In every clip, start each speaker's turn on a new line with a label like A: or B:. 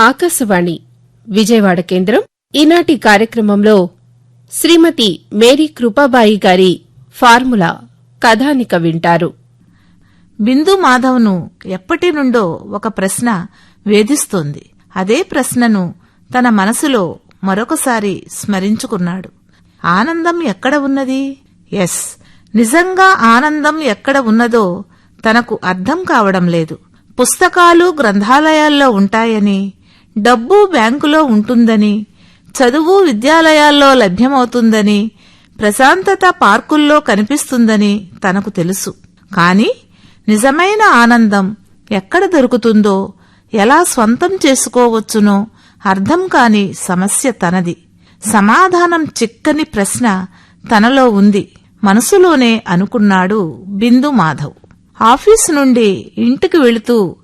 A: ఆకాశవాణి విజయవాడ కేంద్రం. ఈనాటి కార్యక్రమంలో శ్రీమతి మేరీ కృపాబాయి గారి ఫార్ములా కథానిక వింటారు.
B: బిందు మాధవ్ను ఎప్పటి నుండో ఒక ప్రశ్న వేధిస్తోంది. అదే ప్రశ్నను తన మనసులో మరొకసారి స్మరించుకున్నాడు. ఆనందం ఎక్కడ ఉన్నది? ఎస్. నిజంగా ఆనందం ఎక్కడ ఉన్నదో తనకు అర్థం కావడం లేదు. పుస్తకాలు గ్రంథాలయాల్లో ఉంటాయని డబ్బు బ్యాంకులో ఉంటుందని చదువు విద్యాలయాల్లో లభ్యమవుతుందని ప్రశాంతత పార్కుల్లో కనిపిస్తుందని తనకు తెలుసు. కాని నిజమైన ఆనందం ఎక్కడ దొరుకుతుందో ఎలా స్వంతం చేసుకోవచ్చునో అర్థం కాని సమస్య తనది. సమాధానం చిక్కని ప్రశ్న తనలో ఉంది. మనసులోనే అనుకున్నాడు బిందు మాధవ్. ఆఫీసు నుండి ఇంటికి వెళుతూ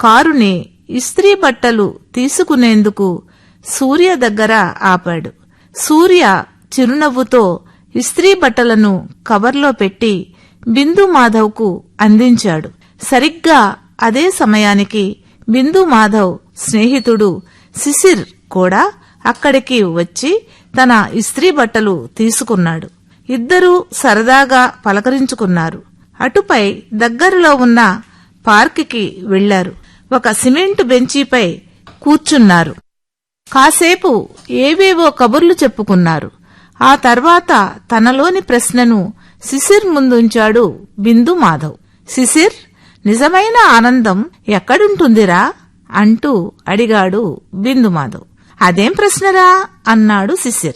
B: కారుని ఇస్త్రీ బట్టలు తీసుకునేందుకు సూర్య దగ్గర ఆపాడు. సూర్య చిరునవ్వుతో ఇస్త్రీ బట్టలను కవర్లో పెట్టి బిందు మాధవ్కు అందించాడు. సరిగ్గా అదే సమయానికి బిందు మాధవ్ స్నేహితుడు శిశిర్ కూడా అక్కడికి వచ్చి తన ఇస్త్రీ బట్టలు తీసుకున్నాడు. ఇద్దరూ సరదాగా పలకరించుకున్నారు. అటుపై దగ్గరలో ఉన్న పార్కుకి వెళ్ళారు ఒక సిమెంట్ బెంచీపై కూర్చున్నారు. కాసేపు ఏవేవో కబుర్లు చెప్పుకున్నారు. ఆ తర్వాత తనలోని ప్రశ్నను శిశిర్ ముందుంచాడు బిందు మాధవ్. శిశిర్ నిజమైన ఆనందం ఎక్కడుంటుందిరా? అంటూ అడిగాడు బిందు మాధవ్. అదేం ప్రశ్నరా? అన్నాడు శిశిర్.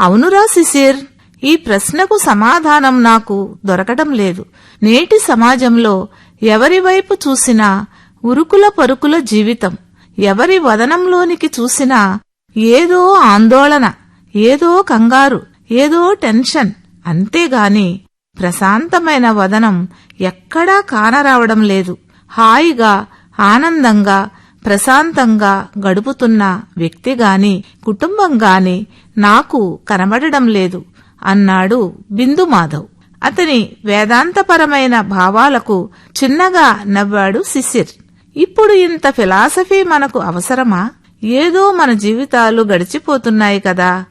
B: అవునురా శిశిర్ ఈ ప్రశ్నకు సమాధానం నాకు దొరకటం లేదు. నేటి సమాజంలో ఎవరి వైపు చూసినా ఉరుకుల పరుకుల జీవితం. ఎవరి వదనంలోనికి చూసినా ఏదో ఆందోళన ఏదో కంగారు ఏదో టెన్షన్. అంతేగాని ప్రశాంతమైన వదనం ఎక్కడా కానరావడం లేదు. హాయిగా ఆనందంగా ప్రశాంతంగా గడుపుతున్న వ్యక్తి కుటుంబంగాని కుటుంబం నాకు కనబడడం లేదు అన్నాడు బిందు మాధవ్ అతని వేదాంతపరమైన భావాలకు చిన్నగా నవ్వాడు శిశిర్. ఇప్పుడు ఇంత ఫిలాసఫీ మనకు అవసరమా? ఏదో మన జీవితాలు గడిచిపోతున్నాయి కదా.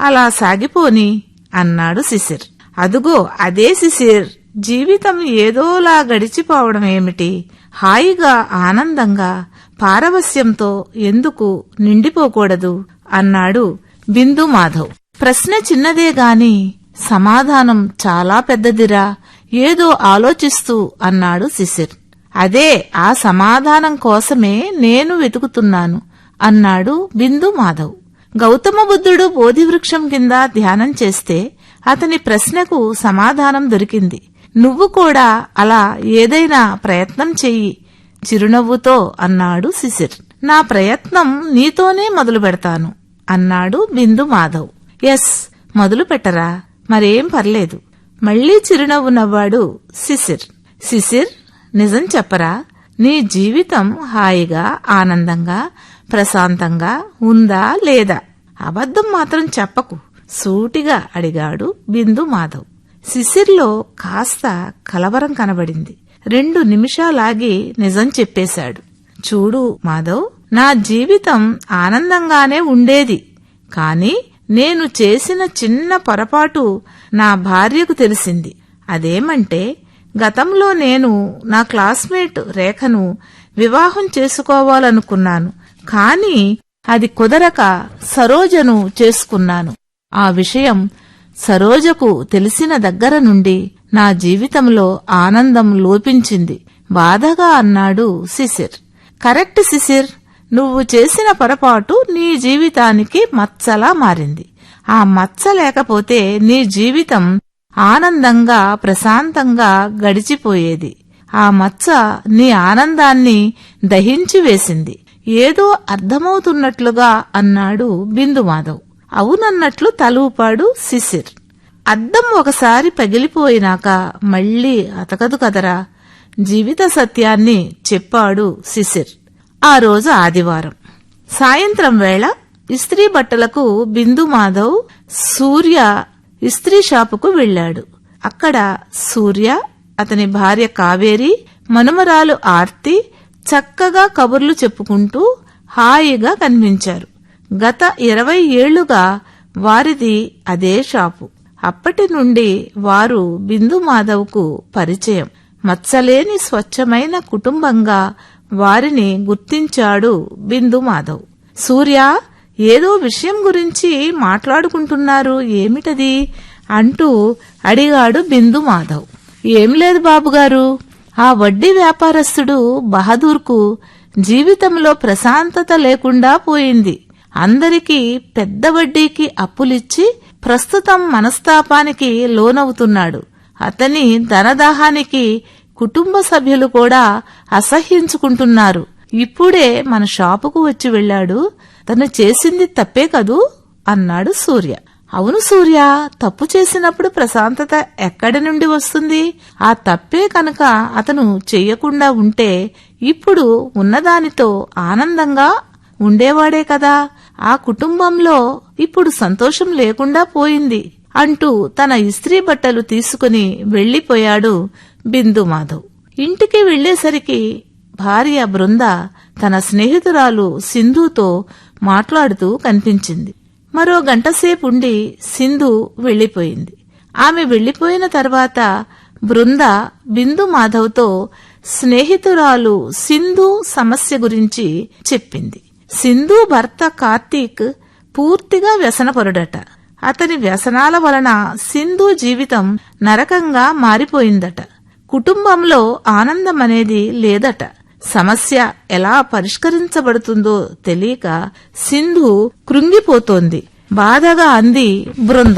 B: అలా సాగిపోని అన్నాడు శిశిర్. అదుగో అదే శిశిర్. జీవితం ఏదోలా గడిచిపోవడం ఏమిటి? హాయిగా ఆనందంగా పారవస్యంతో ఎందుకు నిండిపోకూడదు? అన్నాడు బిందు మాధవ్. ప్రశ్న చిన్నదే గాని సమాధానం చాలా పెద్దదిరా. ఏదో ఆలోచిస్తూ అన్నాడు శిశిర్. అదే ఆ సమాధానం కోసమే నేను వెతుకుతున్నాను అన్నాడు బిందు మాధవ్ గౌతమ బుద్ధుడు బోధివృక్షం కింద ధ్యానం చేస్తే అతని ప్రశ్నకు సమాధానం దొరికింది. నువ్వు కూడా అలా ఏదైనా ప్రయత్నం చెయ్యి చిరునవ్వుతో అన్నాడు శిశిర్. నా ప్రయత్నం నీతోనే మొదలు పెడతాను అన్నాడు బిందు మాధవ్ ఎస్ మొదలు పెట్టరా మరేం పర్లేదు. మళ్ళీ చిరునవ్వు నవ్వాడు శిశిర్. శిశిర్ నిజం చెప్పరా? నీ జీవితం హాయిగా ఆనందంగా ప్రశాంతంగా ఉందా లేదా? అబద్ధం మాత్రం చెప్పకు. సూటిగా అడిగాడు బిందు మాధవ్. శిశిర్లో కాస్త కలవరం కనబడింది. రెండు నిమిషాలాగి నిజం చెప్పేశాడు. చూడు మాధవ్ నా జీవితం ఆనందంగానే ఉండేది. కాని నేను చేసిన చిన్న పొరపాటు నా భార్యకు తెలిసింది. అదేమంటే గతంలో నేను నా క్లాస్మేట్ రేఖను వివాహం చేసుకోవాలనుకున్నాను. కాని అది కుదరక సరోజను చేసుకున్నాను. ఆ విషయం సరోజకు తెలిసిన దగ్గర నుండి నా జీవితంలో ఆనందం లోపించింది. బాధగా అన్నాడు శిశిర్. కరెక్ట్ శిశిర్ నువ్వు చేసిన పొరపాటు నీ జీవితానికి మచ్చలా మారింది. ఆ మచ్చ లేకపోతే నీ జీవితం ఆనందంగా ప్రశాంతంగా గడిచిపోయేది. ఆ మచ్చ నీ ఆనందాన్ని దహించి వేసింది. ఏదో అర్థమవుతున్నట్లుగా అన్నాడు బిందుమాధవ్. అవునన్నట్లు తలూపాడు శిశిర్. అద్దం ఒకసారి పగిలిపోయినాక మళ్ళీ అతకదు కదరా? జీవిత సత్యాన్ని చెప్పాడు శిశిర్. ఆ రోజు ఆదివారం. సాయంత్రం వేళ ఇస్త్రీ బట్టలకు బిందు మాధవ్ సూర్య ఇస్త్రీ షాపుకు వెళ్ళాడు అక్కడ సూర్య అతని భార్య కావేరి మనుమరాలు ఆర్తి చక్కగా కబుర్లు చెప్పుకుంటూ హాయిగా కనిపించారు. గత ఇరవై ఏళ్ళుగా వారిది అదే షాపు. అప్పటి నుండి వారు బిందు మాధవ్కు పరిచయం. మచ్చలేని స్వచ్ఛమైన కుటుంబంగా వారిని గుర్తించాడు బిందు మాధవ్. సూర్య ఏదో విషయం గురించి మాట్లాడుకుంటున్నారు. ఏమిటది? అంటూ అడిగాడు బిందు మాధవ్. ఏం లేదు బాబుగారు ఆ వడ్డీ వ్యాపారస్తుడు బహదూర్కు జీవితంలో ప్రశాంతత లేకుండా పోయింది. అందరికీ పెద్ద వడ్డీకి అప్పులిచ్చి ప్రస్తుతం మనస్తాపానికి లోనవుతున్నాడు. అతని ధనదాహానికి కుటుంబ సభ్యులు కూడా అసహ్యించుకుంటున్నారు. ఇప్పుడే మన షాపుకు వచ్చి వెళ్ళాడు. తను చేసింది తప్పే కదూ? అన్నాడు సూర్య. అవును సూర్య తప్పు చేసినప్పుడు ప్రశాంతత ఎక్కడి నుండి వస్తుంది? ఆ తప్పే కనుక అతను చెయ్యకుండా ఉంటే ఇప్పుడు ఉన్నదానితో ఆనందంగా ఉండేవాడే కదా. ఆ కుటుంబంలో ఇప్పుడు సంతోషం లేకుండా పోయింది అంటూ తన ఇస్త్రీ బట్టలు తీసుకుని వెళ్ళిపోయాడు బిందు మాధవ్ ఇంటికి వెళ్ళేసరికి భార్య బృంద తన స్నేహితురాలు సింధుతో మాట్లాడుతూ కనిపించింది. మరో గంటసేపు ఉండి సింధు వెళ్ళిపోయింది ఆమె వెళ్ళిపోయిన తర్వాత బృంద బిందు మాధవ్తో స్నేహితురాలు సింధు సమస్య గురించి చెప్పింది. సింధు భర్త కార్తీక్ పూర్తిగా వ్యసనపరుడట. అతని వ్యసనాల వలన సింధు జీవితం నరకంగా మారిపోయిందట. కుటుంబంలో ఆనందం అనేది లేదట. సమస్య ఎలా పరిష్కరించబడుతుందో తెలియక సింధు కృంగిపోతోంది. బాధగా అంది బృంద.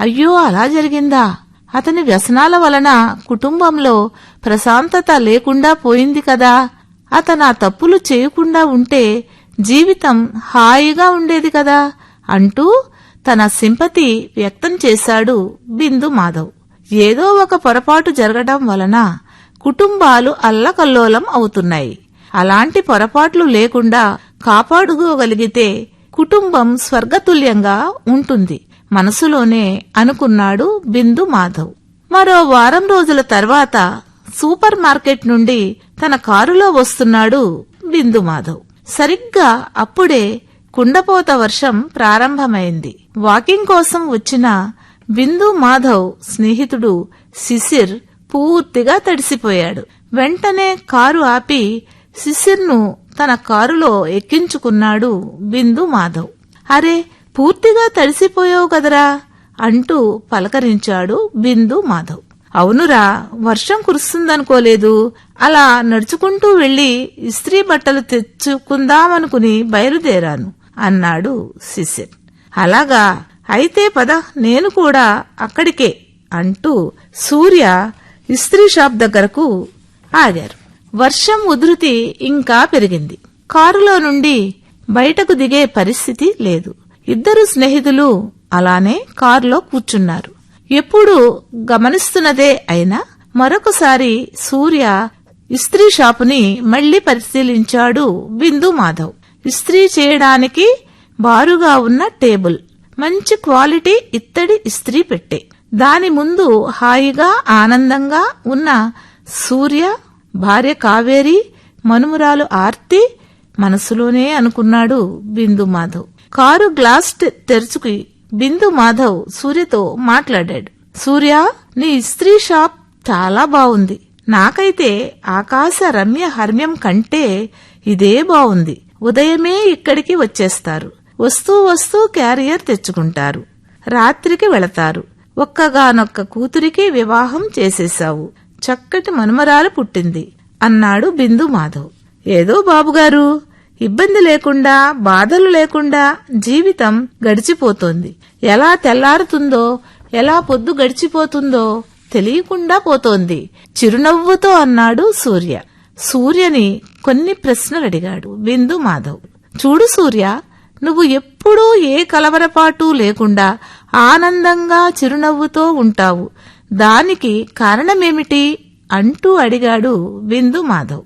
B: అయ్యో అలా జరిగిందా? అతని వ్యసనాల వలన కుటుంబంలో ప్రశాంతత లేకుండా పోయింది కదా. అతను ఆ తప్పులు చేయకుండా ఉంటే జీవితం హాయిగా ఉండేది కదా అంటూ తన సింపతి వ్యక్తం చేశాడు బిందు మాధవ్. ఏదో ఒక పొరపాటు జరగడం వలన కుటుంబాలు అల్లకల్లోలం అవుతున్నాయి. అలాంటి పొరపాట్లు లేకుండా కాపాడుకోగలిగితే కుటుంబం స్వర్గతుల్యంగా ఉంటుంది. మనసులోనే అనుకున్నాడు బిందు మాధవ్. మరో వారం రోజుల తర్వాత సూపర్ మార్కెట్ నుండి తన కారులో వస్తున్నాడు బిందు మాధవ్. సరిగ్గా అప్పుడే కుండపోత వర్షం ప్రారంభమైంది. వాకింగ్ కోసం వచ్చిన బిందు మాధవ్ స్నేహితుడు శిశిర్ పూర్తిగా తడిసిపోయాడు. వెంటనే కారు ఆపి శిశిర్ను తన కారులో ఎక్కించుకున్నాడు బిందు మాధవ్. అరే పూర్తిగా తడిసిపోయావు కదరా అంటూ పలకరించాడు బిందు మాధవ్. అవునురా వర్షం కురుస్తుందనుకోలేదు. అలా నడుచుకుంటూ వెళ్ళి ఇస్త్రీ బట్టలు తెచ్చుకుందామనుకుని బయలుదేరాను అన్నాడు శిశిర్. అలాగా అయితే పద నేను కూడా అక్కడికే అంటూ సూర్య ఇస్త్రీ షాప్ దగ్గరకు ఆగారు. వర్షం ఉధృతి ఇంకా పెరిగింది. కారులో నుండి బయటకు దిగే పరిస్థితి లేదు. ఇద్దరు స్నేహితులు అలానే కారులో కూర్చున్నారు. ఎప్పుడు గమనిస్తున్నదే అయినా మరొకసారి సూర్య ఇస్త్రీ షాపుని మళ్ళీ పరిశీలించాడు బిందు మాధవ్. ఇస్త్రీ చేయడానికి బారుగా ఉన్న టేబుల్. మంచి క్వాలిటీ ఇత్తడి ఇస్త్రీ పెట్టే. దాని ముందు హాయిగా ఆనందంగా ఉన్న సూర్య భార్య కావేరి మనుమురాలు ఆర్తి మనసులోనే అనుకున్నాడు బిందు మాధవ్. కారు గ్లాస్ తెరుచుకి బిందు మాధవ్ సూర్యతో మాట్లాడాడు. సూర్య నీ ఇస్త్రీ షాప్ చాలా బావుంది. నాకైతే ఆకాశ రమ్య హర్మ్యం కంటే ఇదే బావుంది. ఉదయమే ఇక్కడికి వచ్చేస్తారు. వస్తూ వస్తూ క్యారియర్ తెచ్చుకుంటారు. రాత్రికి వెళతారు. ఒక్కగానొక్క కూతురికి వివాహం చేసేశావు. చక్కటి మనుమరాలు పుట్టింది. అన్నాడు బిందు మాధవ్. ఏదో బాబుగారు ఇబ్బంది లేకుండా బాధలు లేకుండా జీవితం గడిచిపోతోంది. ఎలా తెల్లారుతుందో ఎలా పొద్దు గడిచిపోతుందో తెలియకుండా పోతోంది. చిరునవ్వుతో అన్నాడు సూర్య. సూర్యని కొన్ని ప్రశ్నలు అడిగాడు బిందు మాధవ్. చూడు సూర్య నువ్వు ఎప్పుడూ ఏ కలవరపాటు లేకుండా ఆనందంగా చిరునవ్వుతో ఉంటావు. దానికి కారణమేమిటి? అంటూ అడిగాడు బిందు మాధవ్.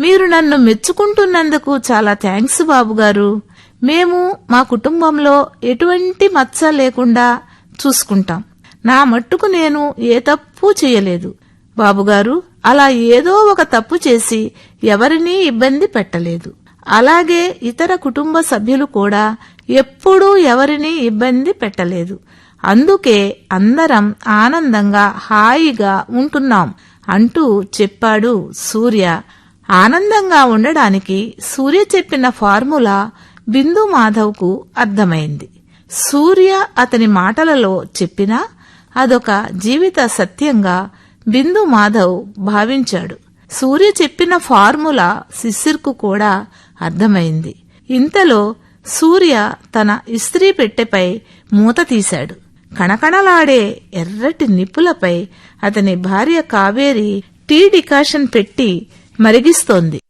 B: మీరు నన్ను మెచ్చుకుంటున్నందుకు చాలా థ్యాంక్స్ బాబుగారు మేము మా కుటుంబంలో ఎటువంటి మచ్చ లేకుండా చూసుకుంటాం. నా మట్టుకు నేను ఏ తప్పు చేయలేదు. బాబుగారు అలా ఏదో ఒక తప్పు చేసి ఎవరినీ ఇబ్బంది పెట్టలేదు. అలాగే ఇతర కుటుంబ సభ్యులు కూడా ఎప్పుడూ ఎవరిని ఇబ్బంది పెట్టలేదు. అందుకే అందరం ఆనందంగా హాయిగా ఉంటున్నాం అంటూ చెప్పాడు సూర్య. ఆనందంగా ఉండడానికి సూర్య చెప్పిన ఫార్ములా బిందు మాధవ్కు అర్థమైంది. సూర్య అతని మాటలలో చెప్పినా అదొక జీవిత సత్యంగా బిందు మాధవ్ భావించాడు. సూర్య చెప్పిన ఫార్ములా శిశిర్కు కూడా అర్థమైంది. ఇంతలో సూర్య తన ఇస్త్రీ పెట్టెపై మూత తీశాడు. కణకణలాడే ఎర్రటి నిప్పులపై అతని భార్య కావేరి టీ డికాషన్ పెట్టి మరిగిస్తోంది.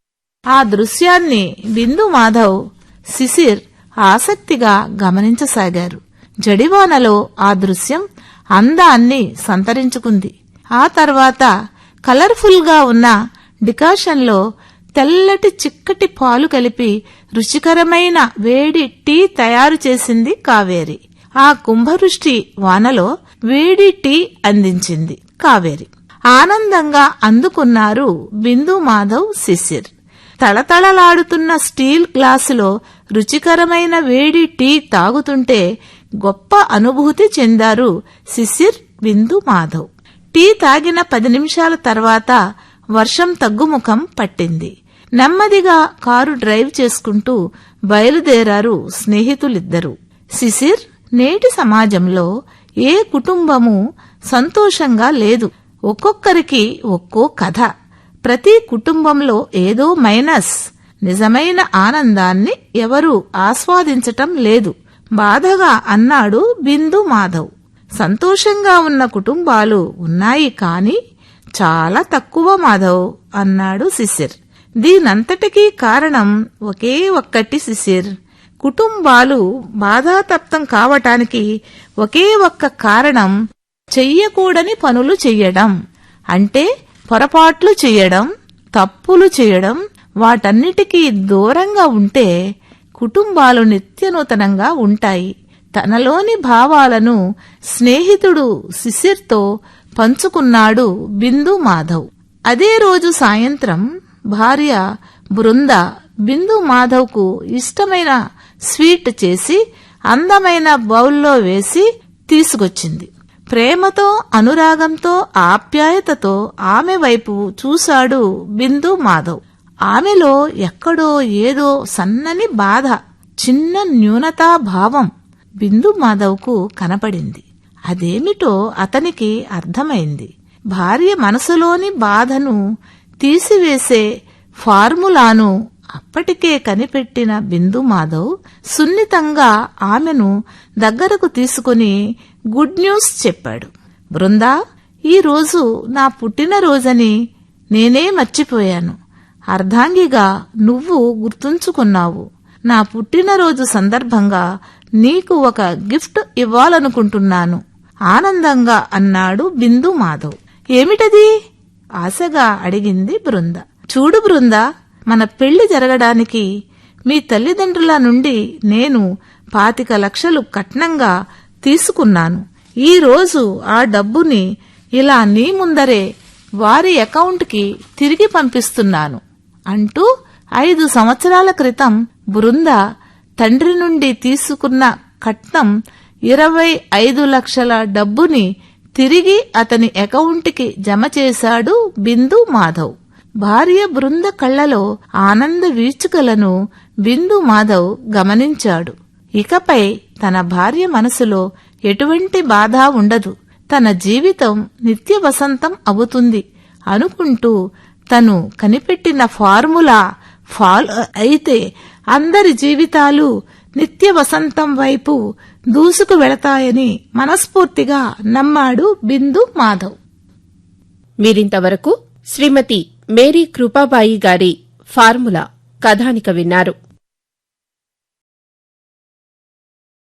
B: ఆ దృశ్యాన్ని బిందు మాధవ్ శిశిర్ ఆసక్తిగా గమనించసాగారు. జడివానలో ఆ దృశ్యం అందాన్ని సంతరించుకుంది. ఆ తర్వాత కలర్ఫుల్గా ఉన్న డికాషన్లో తెల్లటి చిక్కటి పాలు కలిపి రుచికరమైన వేడి టీ తయారు చేసింది కావేరి. ఆ కుంభవృష్టి వానలో వేడి టీ అందించింది కావేరి. ఆనందంగా అందుకున్నారు బిందు మాధవ్ శిశిర్. తళతళలాడుతున్న స్టీల్ గ్లాసులో రుచికరమైన వేడి టీ తాగుతుంటే గొప్ప అనుభూతి చెందారు శిశిర్ బిందు మాధవ్. టీ తాగిన పది నిమిషాల తర్వాత వర్షం తగ్గుముఖం పట్టింది. నెమ్మదిగా కారు డ్రైవ్ చేసుకుంటూ బయలుదేరారు స్నేహితులిద్దరూ. శిశిర్ నేటి సమాజంలో ఏ కుటుంబము సంతోషంగా లేదు. ఒక్కొక్కరికి ఒక్కో కథ. ప్రతి కుటుంబంలో ఏదో మైనస్. నిజమైన ఆనందాన్ని ఎవరూ ఆస్వాదించటం లేదు. బాధగా అన్నాడు బిందు మాధవ్. సంతోషంగా ఉన్న కుటుంబాలు ఉన్నాయి కాని చాలా తక్కువ మాధవ్ అన్నాడు శిశిర్. దీనంతటికీ కారణం ఒకే ఒక్కటి శిశిర్. కుటుంబాలు బాధాతప్తం కావటానికి ఒకే ఒక్క కారణం చెయ్యకూడని పనులు చెయ్యడం. అంటే పొరపాట్లు చెయ్యడం తప్పులు చేయడం వాటన్నిటికీ దూరంగా ఉంటే కుటుంబాలు నిత్యనూతనంగా ఉంటాయి. తనలోని భావాలను స్నేహితుడు శిశిర్తో పంచుకున్నాడు బిందు మాధవ్. అదే రోజు సాయంత్రం భార్య బృంద బిందు మాధవ్కు ఇష్టమైన స్వీట్ చేసి అందమైన బౌల్లో వేసి తీసుకొచ్చింది. ప్రేమతో అనురాగంతో ఆప్యాయతతో ఆమె వైపు చూశాడు బిందు మాధవ్. ఆమెలో ఎక్కడో ఏదో సన్నని బాధ చిన్న న్యూనతా భావం బిందు మాధవ్కు కనపడింది. అదేమిటో అతనికి అర్థమైంది. భార్య మనసులోని బాధను తీసివేసే ఫార్ములాను అప్పటికే కనిపెట్టిన బిందు మాధవ్ సున్నితంగా ఆమెను దగ్గరకు తీసుకుని గుడ్ న్యూస్ చెప్పాడు. బృందా ఈ రోజు నా పుట్టినరోజని నేనే మర్చిపోయాను. అర్ధాంగిగా నువ్వు గుర్తుంచుకున్నావు. నా పుట్టినరోజు సందర్భంగా నీకు ఒక గిఫ్ట్ ఇవ్వాలనుకుంటున్నాను. ఆనందంగా అన్నాడు బిందు మాధవ్. ఏమిటది? ఆశగా అడిగింది బృంద. చూడు బృంద మన పెళ్ళి జరగడానికి మీ తల్లిదండ్రుల నుండి నేను పాతిక లక్షలు కట్నంగా తీసుకున్నాను. ఈరోజు ఆ డబ్బుని ఇలా నీ ముందరే వారి అకౌంట్కి తిరిగి పంపిస్తున్నాను అంటూ ఐదు సంవత్సరాల క్రితం బృంద తండ్రి నుండి తీసుకున్న కట్నం ఇరవై ఐదు లక్షల డబ్బుని తిరిగి అతని అకౌంట్కి జమ చేశాడు బిందు మాధవ్. భార్య బృంద కళ్ళలో ఆనంద వీచుకలను బిందు మాధవ్ గమనించాడు. ఇకపై తన భార్య మనసులో ఎటువంటి బాధ ఉండదు. తన జీవితం నిత్య వసంతం అవుతుంది అనుకుంటూ తను కనిపెట్టిన ఫార్ములా ఫాలో అయితే అందరి జీవితాలు నిత్య వసంతం వైపు దూసుకు వెళతాయని మనస్ఫూర్తిగా నమ్మాడు బిందు మాధవ్.
A: మీరింతవరకు శ్రీమతి మేరీ కృపాబాయి గారి ఫార్ములా కథానిక విన్నారు.